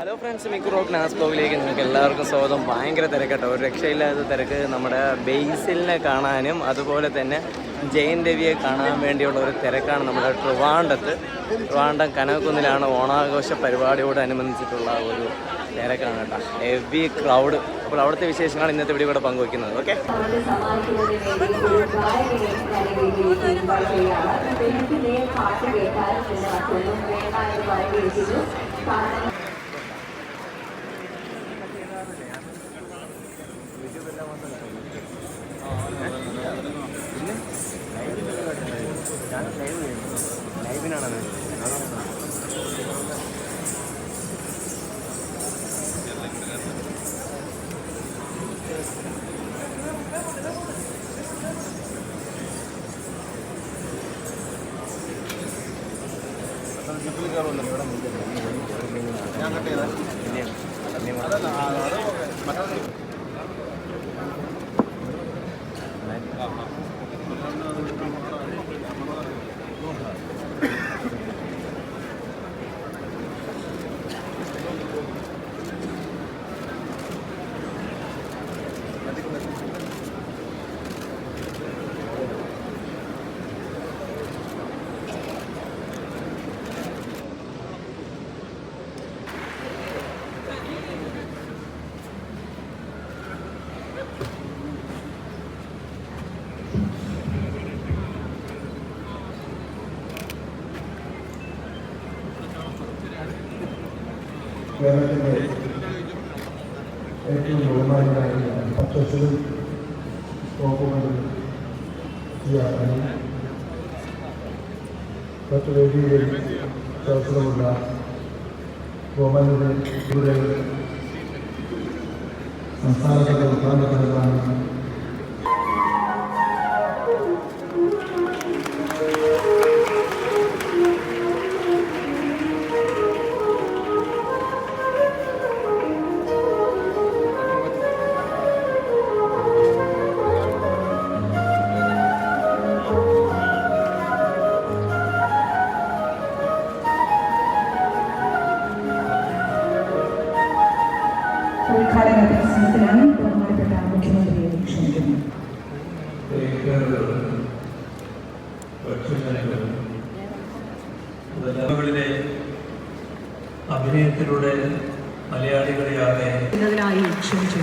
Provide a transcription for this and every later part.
Hello friends Miku റോഡ് നാസ് ബ്ലോഗിലേക്ക് നിങ്ങൾക്ക് എല്ലാവർക്കും സ്വാഗതം. ഭയങ്കര തിരക്കട്ടോ. ഒരു രക്ഷയില്ലാത്ത തിരക്ക് നമ്മുടെ ബേസിലിനെ കാണാനും അതുപോലെ തന്നെ ജയൻ രവിയെ കാണാൻ വേണ്ടിയുള്ള ഒരു തിരക്കാണ് നമ്മുടെ ട്രിവാണ്ടത്ത്. ട്രിവാണ്ടം കനകക്കുന്നിലാണ് ഓണാഘോഷ പരിപാടിയോടനുബന്ധിച്ചിട്ടുള്ള ഒരു തിരക്കാണ് കേട്ടോ. ഹെവി ക്രൗഡ് അപ്പോൾ അവിടുത്തെ വിശേഷങ്ങളാണ് ഇന്നത്തെ വീഡിയോ കൂടെ പങ്കുവയ്ക്കുന്നത്. ഓക്കെ ലൈവ് ലൈവിനാണ് ജിപ്പിൽ കയറുമല്ലോ ഇവിടെ ഞാൻ കട്ട് ചെയ്താൽ അതല്ല മറ്റേ ആ കേരളത്തിന്റെ ഏറ്റവും ബഹുമാനായ പത്തശ്ശി നോക്കുമെന്ന് മറ്റു വേദിയിൽ പ്രവർത്തനമുള്ള ഗോപാലയുടെ സംസ്ഥാനത്തിന്റെ പ്രധാന ഉദ്ഘാടന പ്രസംഗത്തിലാണ് ബഹുമാനപ്പെട്ട മുഖ്യമന്ത്രിയെ ക്ഷണിക്കുന്നത് അഭിനയത്തിലൂടെ ക്ഷണിച്ചു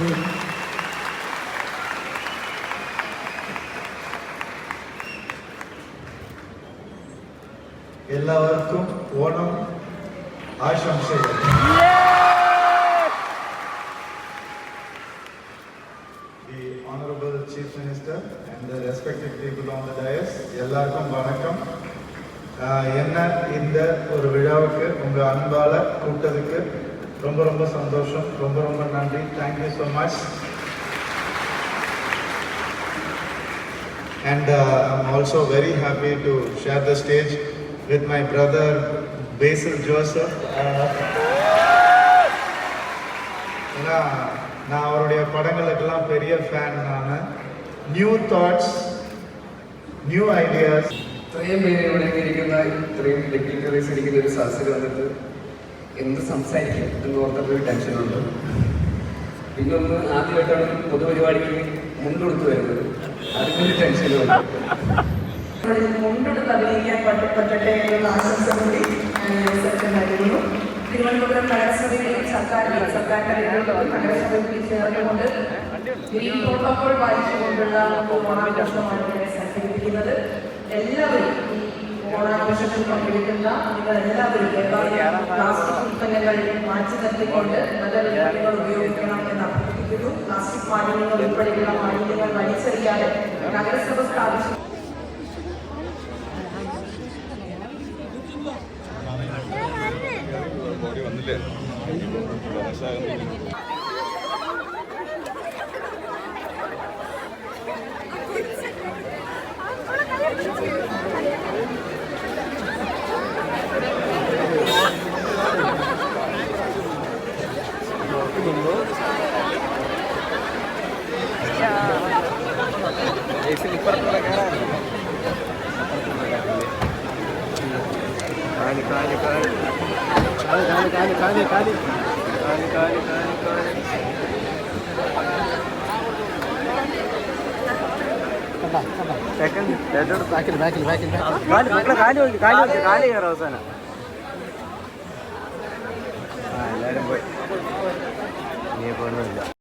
എല്ലാവർക്കും ഓണം ആശംസകൾ. Minister and respected people on the dais எல்லாருக்கும் வணக்கம் என்ன இந்த ஒரு விழாவுக்கு உங்கள் அன்பால் கூப்பிட்டதுக்கு ரொம்ப ரொம்ப சந்தோஷம் ரொம்ப ரொம்ப நன்றி thank you so much and uh, I'm also very happy to share the stage with my brother Basil Joseph. ஏன்னா நான் அவருடைய படங்களுக்கெல்லாம் பெரிய ஃபேன் நான் ന്യൂ തോട്ട്സ് ന്യൂ ഐഡിയാസ് ഇത്രയും പേര് ഇവിടെ ഇരിക്കുന്ന ഇത്രയും ലക്കിക്കറീസ് ഇരിക്കുന്ന ഒരു സദസ്സിൽ വന്നിട്ട് എന്ത് സംസാരിക്കും എന്ന് ഓർത്തപ്പോൾ ടെൻഷനുണ്ട് പിന്നെ ഒന്ന് ആദ്യമായിട്ടാണ് പൊതുപരിപാടിക്ക് മുണ്ടെടുത്ത് വരുന്നത്. അതിനൊരു ടെൻഷനുണ്ട് മുണ്ടെടുത്ത് അഭിനയിക്കാൻ പറ്റട്ടെ എന്നുള്ള ആശംസ കൂടി സത്യമായിരുന്നു തിരുവനന്തപുരം നഗരസഭയിലും സർക്കാരിലും സർക്കാരിന്റെ നഗരസഭയിൽ ചേർന്നുകൊണ്ട് ഗ്രീൻ പ്രോട്ടോകോൾ പാലിച്ചുകൊണ്ടുള്ള ഓണാഘോഷമാണ് സംഘടിപ്പിക്കുന്നത്. എല്ലാവരും ഈ ഓണാഘോഷത്തിൽ പങ്കെടുക്കുന്ന എല്ലാവരും പ്ലാസ്റ്റിക് ഉൽപ്പന്നങ്ങൾ മാറ്റി നിർത്തിക്കൊണ്ട് നല്ല ഉൽപ്പന്നങ്ങൾ ഉപയോഗിക്കണം എന്ന് അഭ്യർത്ഥിക്കുന്നു. പ്ലാസ്റ്റിക് മാലിന്യങ്ങൾ ഉൾപ്പെടെയുള്ള മാലിന്യങ്ങൾ വലിച്ചെറിയാതെ നഗരസഭ സ്ഥാപിച്ചു. ഇപ്പുറത്തുള്ള ബാക്കിൽ ബാക്കിൽ ബാക്കിൽ മക്കളെ കാൽ കാൽ കാൽ കാൽ കയറും അവസാനം എല്ലാവരും പോയി നീ പോകുന്നില്ല